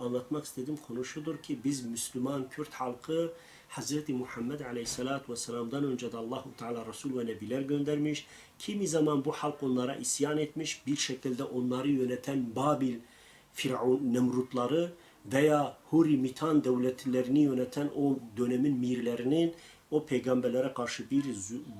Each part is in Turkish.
anlatmak istediğim konu şudur ki biz Müslüman Kürt halkı Hz. Muhammed Aleyhisselatü Vesselam'dan önce de Allahu Teala Resul ve Nebiler göndermiş. Kimi zaman bu halk onlara isyan etmiş. Bir şekilde onları yöneten Babil, Firavun, Nemrutları veya Huri Mitan devletlerini yöneten o dönemin mirlerinin o peygamberlere karşı bir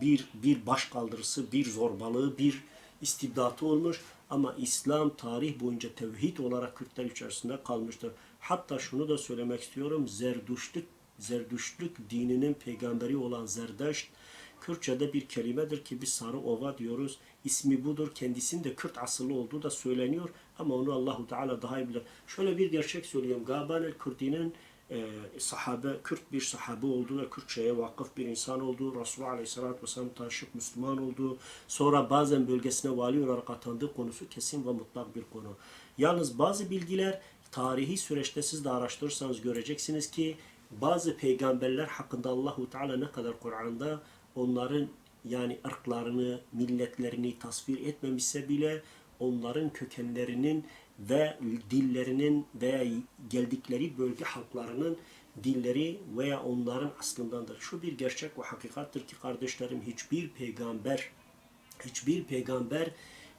bir bir başkaldırısı, bir zorbalığı, bir istibdatı olmuş ama İslam tarih boyunca tevhid olarak Kürtler içerisinde kalmıştır. Hatta şunu da söylemek istiyorum. Zerdüştlük Zerdüştlük dininin peygamberi olan Zerdeşt Kürtçe'de bir kelimedir ki biz sarı ova diyoruz. İsmi budur. Kendisinin de Kürt asıllı olduğu da söyleniyor ama onu Allahu Teala daha iyi bilir. Şöyle bir gerçek söyleyeyim. Gaban el-Kürdi'nin e, sahabe, Kürt bir sahabe olduğu ve Kürtçe'ye vakıf bir insan olduğu, Resulullah Aleyhisselatü Vesselam taşık Müslüman olduğu, sonra bazen bölgesine vali olarak atandığı konusu kesin ve mutlak bir konu. Yalnız bazı bilgiler tarihi süreçte siz de araştırırsanız göreceksiniz ki bazı peygamberler hakkında Allahu Teala ne kadar Kur'an'da onların yani ırklarını, milletlerini tasvir etmemişse bile onların kökenlerinin ve dillerinin veya geldikleri bölge halklarının dilleri veya onların aslındandır. Şu bir gerçek ve hakikattir ki kardeşlerim hiçbir peygamber hiçbir peygamber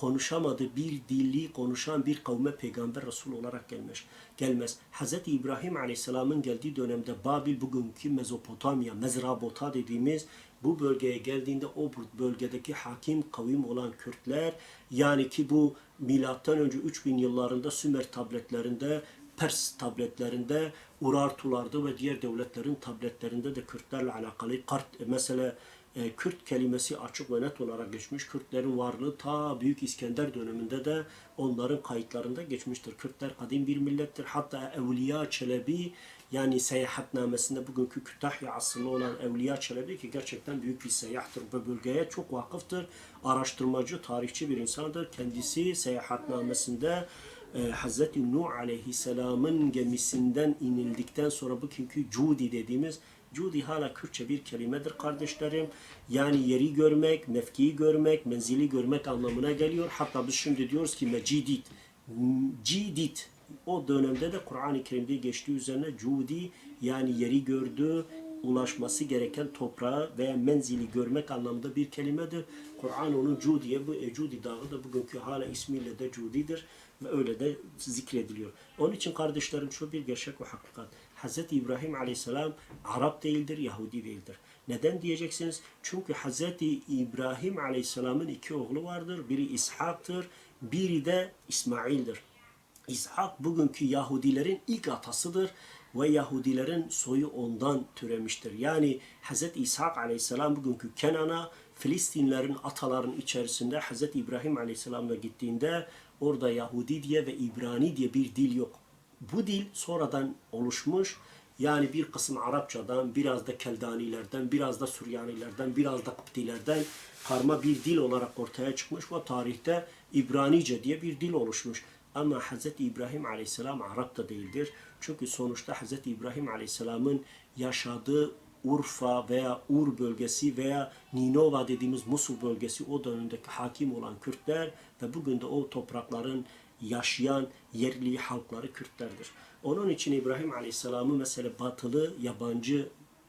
konuşamadığı bir dili konuşan bir kavme peygamber Resul olarak gelmiş. Gelmez. Hz. İbrahim Aleyhisselam'ın geldiği dönemde Babil bugünkü Mezopotamya, Mezrabota dediğimiz bu bölgeye geldiğinde o bölgedeki hakim kavim olan Kürtler yani ki bu milattan önce 3000 yıllarında Sümer tabletlerinde Pers tabletlerinde, Urartularda ve diğer devletlerin tabletlerinde de Kürtlerle alakalı kart mesela e, Kürt kelimesi açık ve net olarak geçmiş. Kürtlerin varlığı ta Büyük İskender döneminde de onların kayıtlarında geçmiştir. Kürtler kadim bir millettir. Hatta Evliya Çelebi yani seyahatnamesinde bugünkü Kütahya asıllı olan Evliya Çelebi ki gerçekten büyük bir seyahtır. Bu bölgeye çok vakıftır. Araştırmacı, tarihçi bir insandır. Kendisi seyahatnamesinde e, Hz. Nuh Aleyhisselam'ın gemisinden inildikten sonra bugünkü Cudi dediğimiz Cudi hala Kürtçe bir kelimedir kardeşlerim. Yani yeri görmek, mevkiyi görmek, menzili görmek anlamına geliyor. Hatta biz şimdi diyoruz ki mecidit, cidit. O dönemde de Kur'an-ı Kerim'de geçtiği üzerine Cudi yani yeri gördü, ulaşması gereken toprağı veya menzili görmek anlamında bir kelimedir. Kur'an onun Cudi'ye, bu e, Cudi dağı da bugünkü hala ismiyle de Cudi'dir ve öyle de zikrediliyor. Onun için kardeşlerim şu bir gerçek ve hakikat. Hz. İbrahim Aleyhisselam Arap değildir, Yahudi değildir. Neden diyeceksiniz? Çünkü Hz. İbrahim Aleyhisselam'ın iki oğlu vardır. Biri İshak'tır, biri de İsmail'dir. İshak bugünkü Yahudilerin ilk atasıdır ve Yahudilerin soyu ondan türemiştir. Yani Hz. İshak Aleyhisselam bugünkü Kenan'a Filistinlerin ataların içerisinde Hz. İbrahim Aleyhisselam'la gittiğinde orada Yahudi diye ve İbrani diye bir dil yok. Bu dil sonradan oluşmuş. Yani bir kısım Arapçadan, biraz da Keldanilerden, biraz da Süryanilerden, biraz da Kıptilerden karma bir dil olarak ortaya çıkmış ve tarihte İbranice diye bir dil oluşmuş. Ama Hz. İbrahim Aleyhisselam Arap da değildir. Çünkü sonuçta Hz. İbrahim Aleyhisselam'ın yaşadığı Urfa veya Ur bölgesi veya Ninova dediğimiz Musul bölgesi o dönemdeki hakim olan Kürtler ve bugün de o toprakların yaşayan yerli halkları Kürtlerdir. Onun için İbrahim Aleyhisselam'ı mesela batılı, yabancı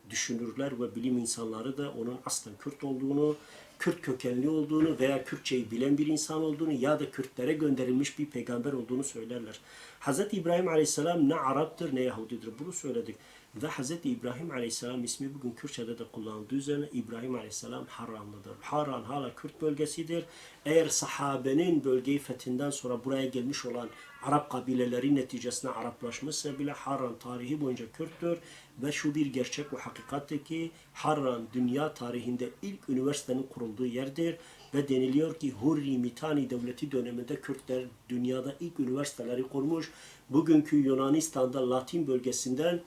düşünürler ve bilim insanları da onun aslen Kürt olduğunu, Kürt kökenli olduğunu veya Kürtçeyi bilen bir insan olduğunu ya da Kürtlere gönderilmiş bir peygamber olduğunu söylerler. Hz. İbrahim Aleyhisselam ne Arap'tır ne Yahudidir. Bunu söyledik. Ve Hz. İbrahim Aleyhisselam ismi bugün Kürtçe'de de kullanıldığı üzerine İbrahim Aleyhisselam Harranlıdır. Harran hala Kürt bölgesidir. Eğer sahabenin bölgeyi fethinden sonra buraya gelmiş olan Arap kabileleri neticesinde Araplaşmışsa bile Harran tarihi boyunca Kürttür ve şu bir gerçek ve hakikattir ki Harran dünya tarihinde ilk üniversitenin kurulduğu yerdir ve deniliyor ki Hurri Mitani devleti döneminde Kürtler dünyada ilk üniversiteleri kurmuş. Bugünkü Yunanistan'da Latin bölgesinden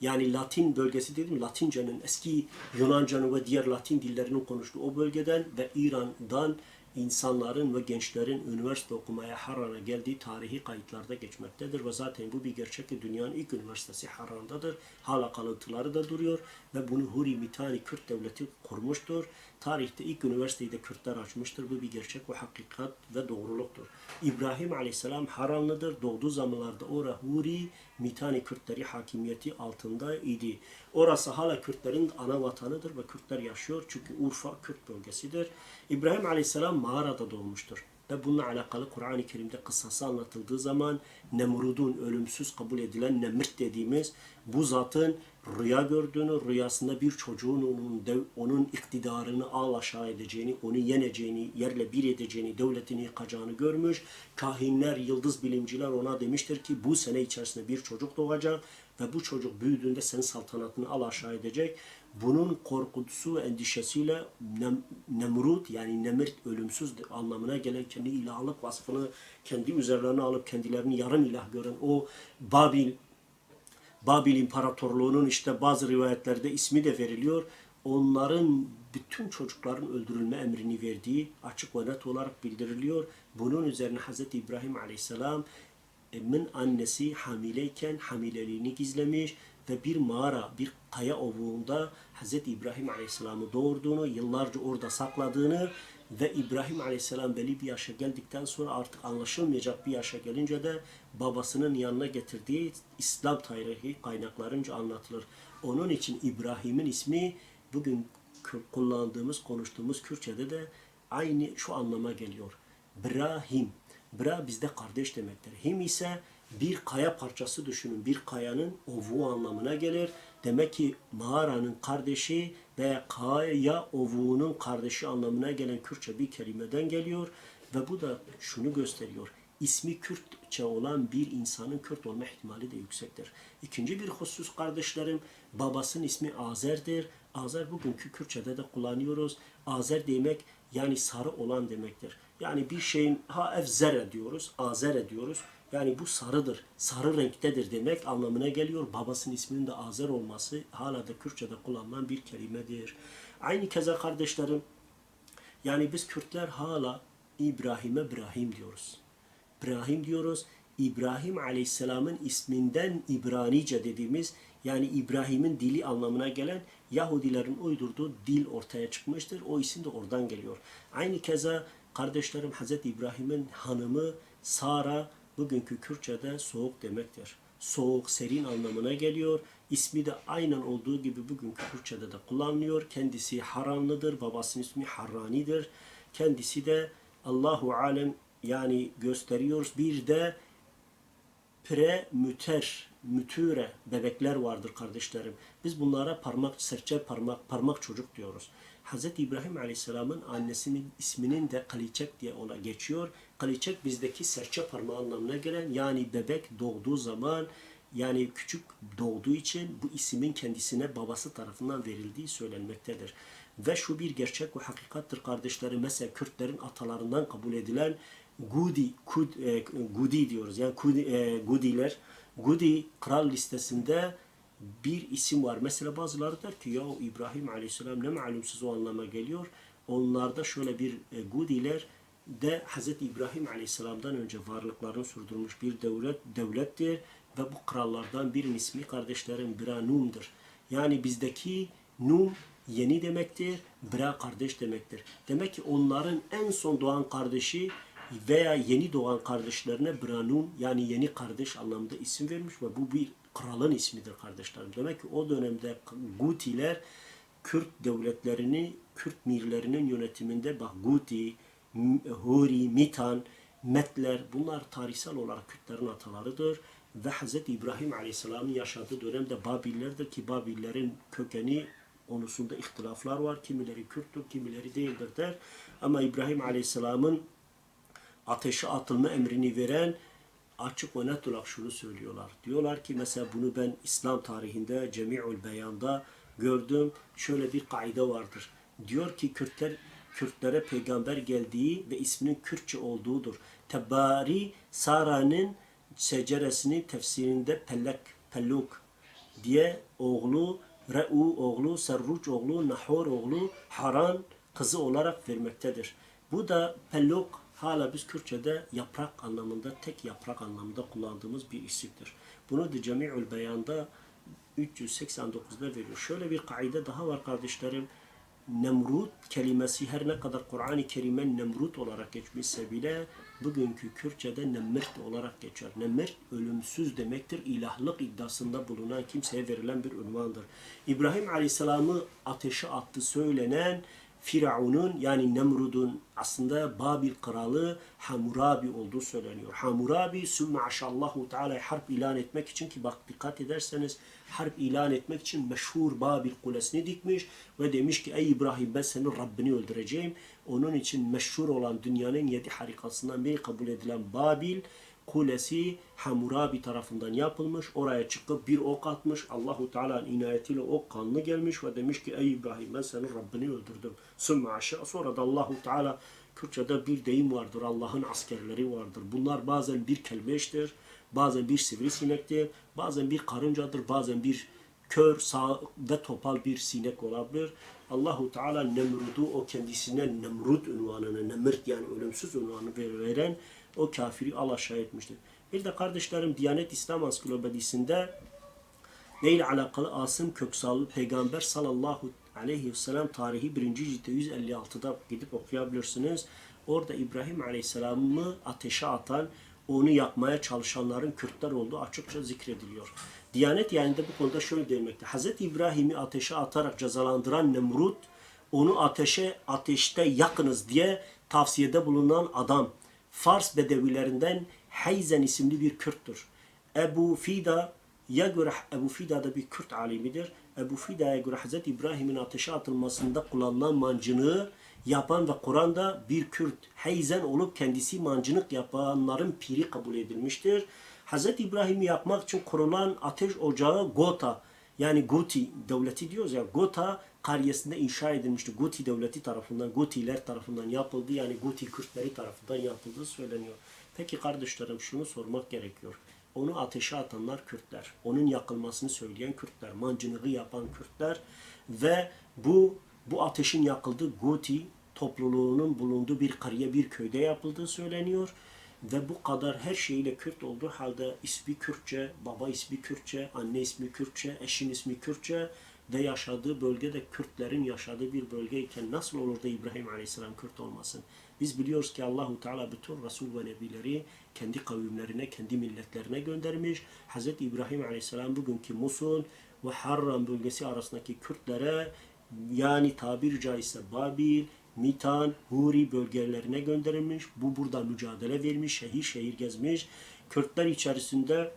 yani Latin bölgesi dedim Latince'nin eski Yunanca'nın ve diğer Latin dillerinin konuştuğu o bölgeden ve İran'dan insanların ve gençlerin üniversite okumaya Harran'a geldiği tarihi kayıtlarda geçmektedir ve zaten bu bir gerçek ki dünyanın ilk üniversitesi Harran'dadır. Hala kalıntıları da duruyor ve bunu Huri Mitani Kürt devleti kurmuştur tarihte ilk üniversiteyi de Kürtler açmıştır. Bu bir gerçek ve hakikat ve doğruluktur. İbrahim Aleyhisselam Haranlıdır. Doğduğu zamanlarda ora Huri, Mitani Kürtleri hakimiyeti altında idi. Orası hala Kürtlerin ana vatanıdır ve Kürtler yaşıyor. Çünkü Urfa Kürt bölgesidir. İbrahim Aleyhisselam mağarada doğmuştur. Ve bununla alakalı Kur'an-ı Kerim'de kıssası anlatıldığı zaman Nemrud'un ölümsüz kabul edilen Nemrt dediğimiz bu zatın rüya gördüğünü, rüyasında bir çocuğun onun onun iktidarını al aşağı edeceğini, onu yeneceğini, yerle bir edeceğini, devletini yıkacağını görmüş. Kahinler, yıldız bilimciler ona demiştir ki bu sene içerisinde bir çocuk doğacak ve bu çocuk büyüdüğünde senin saltanatını al aşağı edecek. Bunun korkutusu endişesiyle Nem- Nemrut yani Nemirt ölümsüz anlamına gelen kendi ilahlık vasfını kendi üzerlerine alıp kendilerini yarım ilah gören o Babil Babil İmparatorluğu'nun işte bazı rivayetlerde ismi de veriliyor. Onların bütün çocukların öldürülme emrini verdiği açık ve net olarak bildiriliyor. Bunun üzerine Hz. İbrahim Aleyhisselam min annesi hamileyken hamileliğini gizlemiş ve bir mağara, bir kaya ovuğunda Hz. İbrahim Aleyhisselam'ı doğurduğunu, yıllarca orada sakladığını ve İbrahim Aleyhisselam belli bir yaşa geldikten sonra artık anlaşılmayacak bir yaşa gelince de babasının yanına getirdiği İslam tarihi kaynaklarınca anlatılır. Onun için İbrahim'in ismi bugün kullandığımız, konuştuğumuz Kürtçe'de de aynı şu anlama geliyor. Brahim. Bra bizde kardeş demektir. Him ise bir kaya parçası düşünün. Bir kayanın ovuğu anlamına gelir. Demek ki mağaranın kardeşi veya kaya ovuğunun kardeşi anlamına gelen Kürtçe bir kelimeden geliyor. Ve bu da şunu gösteriyor. İsmi Kürtçe olan bir insanın Kürt olma ihtimali de yüksektir. İkinci bir husus kardeşlerim, babasının ismi Azer'dir. Azer bugünkü Kürtçe'de de kullanıyoruz. Azer demek yani sarı olan demektir. Yani bir şeyin ha evzere diyoruz, azere diyoruz. Yani bu sarıdır, sarı renktedir demek anlamına geliyor. Babasının isminin de Azer olması hala da Kürtçe'de kullanılan bir kelimedir. Aynı keza kardeşlerim, yani biz Kürtler hala İbrahim'e İbrahim diyoruz. İbrahim diyoruz. İbrahim Aleyhisselam'ın isminden İbranice dediğimiz yani İbrahim'in dili anlamına gelen Yahudilerin uydurduğu dil ortaya çıkmıştır. O isim de oradan geliyor. Aynı keza kardeşlerim Hazreti İbrahim'in hanımı Sara bugünkü Kürtçe'de soğuk demektir. Soğuk, serin anlamına geliyor. İsmi de aynen olduğu gibi bugünkü Kürtçe'de de kullanılıyor. Kendisi Haranlıdır. Babasının ismi Harrani'dir. Kendisi de Allahu Alem yani gösteriyoruz. Bir de premüter, mütüre bebekler vardır kardeşlerim. Biz bunlara parmak, serçe parmak, parmak çocuk diyoruz. Hz. İbrahim Aleyhisselam'ın annesinin isminin de Kaliçek diye ona geçiyor. Kaliçek bizdeki serçe parmağı anlamına gelen yani bebek doğduğu zaman yani küçük doğduğu için bu isimin kendisine babası tarafından verildiği söylenmektedir. Ve şu bir gerçek ve hakikattir kardeşlerim. Mesela Kürtlerin atalarından kabul edilen Gudi, Kud, e, Gudi diyoruz. Yani Kudi, e, Gudiler. Gudi kral listesinde bir isim var. Mesela bazıları der ki ya İbrahim Aleyhisselam ne malumsuz o anlama geliyor. Onlarda şöyle bir e, Gudiler de Hz. İbrahim Aleyhisselam'dan önce varlıklarını sürdürmüş bir devlet devlettir ve bu krallardan birinin ismi kardeşlerim Biranum'dur. Yani bizdeki Num yeni demektir, Bra kardeş demektir. Demek ki onların en son doğan kardeşi veya yeni doğan kardeşlerine Branum yani yeni kardeş anlamında isim vermiş ve bu bir kralın ismidir kardeşlerim. Demek ki o dönemde Gutiler Kürt devletlerini, Kürt mirlerinin yönetiminde bak Guti, Huri, Mitan, Metler bunlar tarihsel olarak Kürtlerin atalarıdır. Ve Hz. İbrahim Aleyhisselam'ın yaşadığı dönemde Babillerdir ki Babillerin kökeni konusunda ihtilaflar var. Kimileri Kürttür, kimileri değildir der. Ama İbrahim Aleyhisselam'ın ateşe atılma emrini veren açık ve net olarak şunu söylüyorlar. Diyorlar ki mesela bunu ben İslam tarihinde Cemi'ül Beyan'da gördüm. Şöyle bir kaide vardır. Diyor ki Kürtler Kürtlere peygamber geldiği ve isminin Kürtçe olduğudur. Tebari Sara'nın seceresini tefsirinde Pellek, Pelluk diye oğlu Re'u oğlu, Serruç oğlu, Nahor oğlu, Haran kızı olarak vermektedir. Bu da Pelluk hala biz Kürtçe'de yaprak anlamında, tek yaprak anlamında kullandığımız bir isimdir. Bunu da Cemi'ül Beyan'da 389'da veriyor. Şöyle bir kaide daha var kardeşlerim. Nemrut kelimesi her ne kadar Kur'an-ı Kerim'e Nemrut olarak geçmişse bile bugünkü Kürtçe'de Nemirt olarak geçer. Nemirt ölümsüz demektir. İlahlık iddiasında bulunan kimseye verilen bir ünvandır. İbrahim Aleyhisselam'ı ateşe attı söylenen Firavun'un yani Nemrud'un aslında Babil kralı Hamurabi olduğu söyleniyor. Hamurabi sümme aşallahu teala harp ilan etmek için ki bak dikkat ederseniz harp ilan etmek için meşhur Babil kulesini dikmiş ve demiş ki ey İbrahim ben senin Rabbini öldüreceğim. Onun için meşhur olan dünyanın yedi harikasından biri kabul edilen Babil kulesi Hamurabi tarafından yapılmış. Oraya çıkıp bir ok atmış. Allahu Teala'nın inayetiyle ok kanlı gelmiş ve demiş ki ey İbrahim ben senin Rabbini öldürdüm. Sümme aşağı. Sonra da Allahu Teala Kürtçe'de bir deyim vardır. Allah'ın askerleri vardır. Bunlar bazen bir kelbeştir. Bazen bir sivrisinektir. Bazen bir karıncadır. Bazen bir kör, sağ ve topal bir sinek olabilir. Allahu Teala Nemrud'u o kendisine Nemrud unvanını, Nemrt yani ölümsüz unvanı veren o kafiri alaşağı etmiştir. Bir de kardeşlerim Diyanet İslam Ansiklopedisi'nde neyle alakalı Asım Köksal Peygamber sallallahu aleyhi ve sellem tarihi 1. ciltte 156'da gidip okuyabilirsiniz. Orada İbrahim aleyhisselamı ateşe atan, onu yakmaya çalışanların Kürtler olduğu açıkça zikrediliyor. Diyanet yani de bu konuda şöyle demekte. Hz. İbrahim'i ateşe atarak cezalandıran Nemrut, onu ateşe ateşte yakınız diye tavsiyede bulunan adam. Fars Bedevilerinden Hayzen isimli bir Kürttür. Ebu Fida ya göre Ebu Fida da bir Kürt alimidir. Ebu Fida'ya göre Hz. İbrahim'in ateşe atılmasında kullanılan mancınığı yapan ve Kur'an'da bir Kürt Hayzen olup kendisi mancınık yapanların piri kabul edilmiştir. Hz. İbrahim'i yakmak için kurulan ateş ocağı Gota yani Guti devleti diyoruz ya Gota kariyesinde inşa edilmişti. Guti devleti tarafından, Gutiler tarafından yapıldı. Yani Guti Kürtleri tarafından yapıldığı söyleniyor. Peki kardeşlerim şunu sormak gerekiyor. Onu ateşe atanlar Kürtler. Onun yakılmasını söyleyen Kürtler. Mancınığı yapan Kürtler. Ve bu bu ateşin yakıldığı Guti topluluğunun bulunduğu bir kariye bir köyde yapıldığı söyleniyor. Ve bu kadar her şeyiyle Kürt olduğu halde ismi Kürtçe, baba ismi Kürtçe, anne ismi Kürtçe, eşin ismi Kürtçe ve yaşadığı bölgede Kürtlerin yaşadığı bir bölgeyken nasıl olur da İbrahim Aleyhisselam Kürt olmasın? Biz biliyoruz ki Allahu Teala bütün Resul ve Nebileri kendi kavimlerine, kendi milletlerine göndermiş. Hz. İbrahim Aleyhisselam bugünkü Musul ve Harran bölgesi arasındaki Kürtlere yani tabiri caizse Babil, Mitan, Huri bölgelerine gönderilmiş. Bu burada mücadele vermiş, şehir şehir gezmiş. Kürtler içerisinde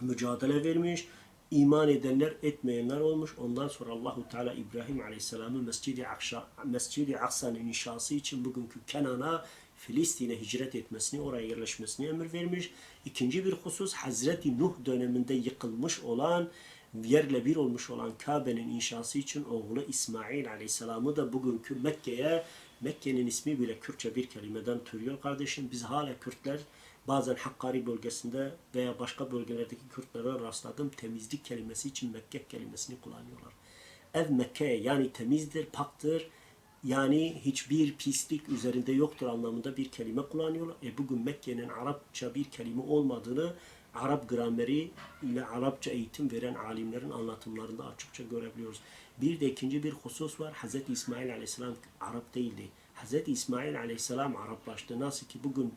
mücadele vermiş. İman edenler, etmeyenler olmuş. Ondan sonra Allahu Teala İbrahim Aleyhisselam'ın Mescid-i Aksa, Mescid-i Aksa'nın inşası için bugünkü Kenan'a Filistin'e hicret etmesini, oraya yerleşmesini emir vermiş. İkinci bir husus Hazreti Nuh döneminde yıkılmış olan yerle bir olmuş olan Kabe'nin inşası için oğlu İsmail Aleyhisselam'ı da bugünkü Mekke'ye Mekke'nin ismi bile Kürtçe bir kelimeden türüyor kardeşim. Biz hala Kürtler bazen Hakkari bölgesinde veya başka bölgelerdeki Kürtlere rastladım temizlik kelimesi için Mekke kelimesini kullanıyorlar. Ev Mekke yani temizdir, paktır. Yani hiçbir pislik üzerinde yoktur anlamında bir kelime kullanıyorlar. E bugün Mekke'nin Arapça bir kelime olmadığını Arap grameri ile Arapça eğitim veren alimlerin anlatımlarında açıkça görebiliyoruz. Bir de ikinci bir husus var. Hz. İsmail Aleyhisselam Arap değildi. Hz. İsmail Aleyhisselam Araplaştı. Nasıl ki bugün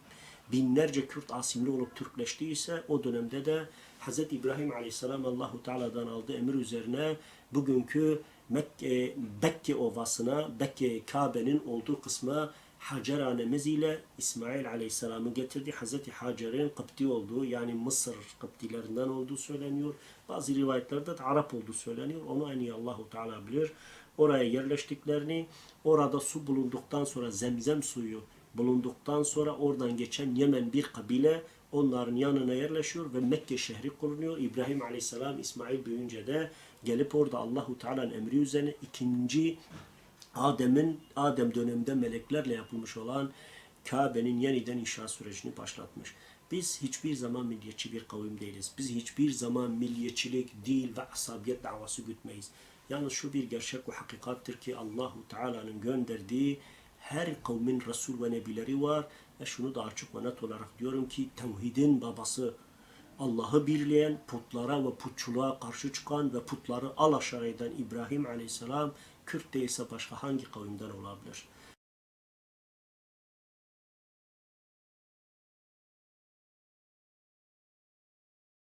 binlerce Kürt asimli olup Türkleştiyse o dönemde de Hz. İbrahim Aleyhisselam Allahu Teala'dan aldığı emir üzerine bugünkü Mekke, Bekke Ovası'na, Bekke Kabe'nin olduğu kısma Hacer annemiz ile İsmail Aleyhisselam'ı getirdi. Hazreti Hacer'in Kıpti olduğu yani Mısır Kıptilerinden olduğu söyleniyor. Bazı rivayetlerde de Arap olduğu söyleniyor. Onu en iyi Allahu Teala bilir. Oraya yerleştiklerini, orada su bulunduktan sonra zemzem suyu bulunduktan sonra oradan geçen Yemen bir kabile onların yanına yerleşiyor ve Mekke şehri kurunuyor. İbrahim Aleyhisselam İsmail büyüyünce de gelip orada Allahu Teala'nın emri üzerine ikinci Adem'in Adem döneminde meleklerle yapılmış olan Kabe'nin yeniden inşa sürecini başlatmış. Biz hiçbir zaman milliyetçi bir kavim değiliz. Biz hiçbir zaman milliyetçilik, dil ve asabiyet davası gütmeyiz. Yalnız şu bir gerçek ve hakikattir ki Allahu Teala'nın gönderdiği her kavmin Resul ve Nebileri var. Ve şunu da açık ve net olarak diyorum ki tevhidin babası Allah'ı birleyen, putlara ve putçuluğa karşı çıkan ve putları alaşağı eden İbrahim Aleyhisselam Kürt değilse başka hangi kavimden olabilir?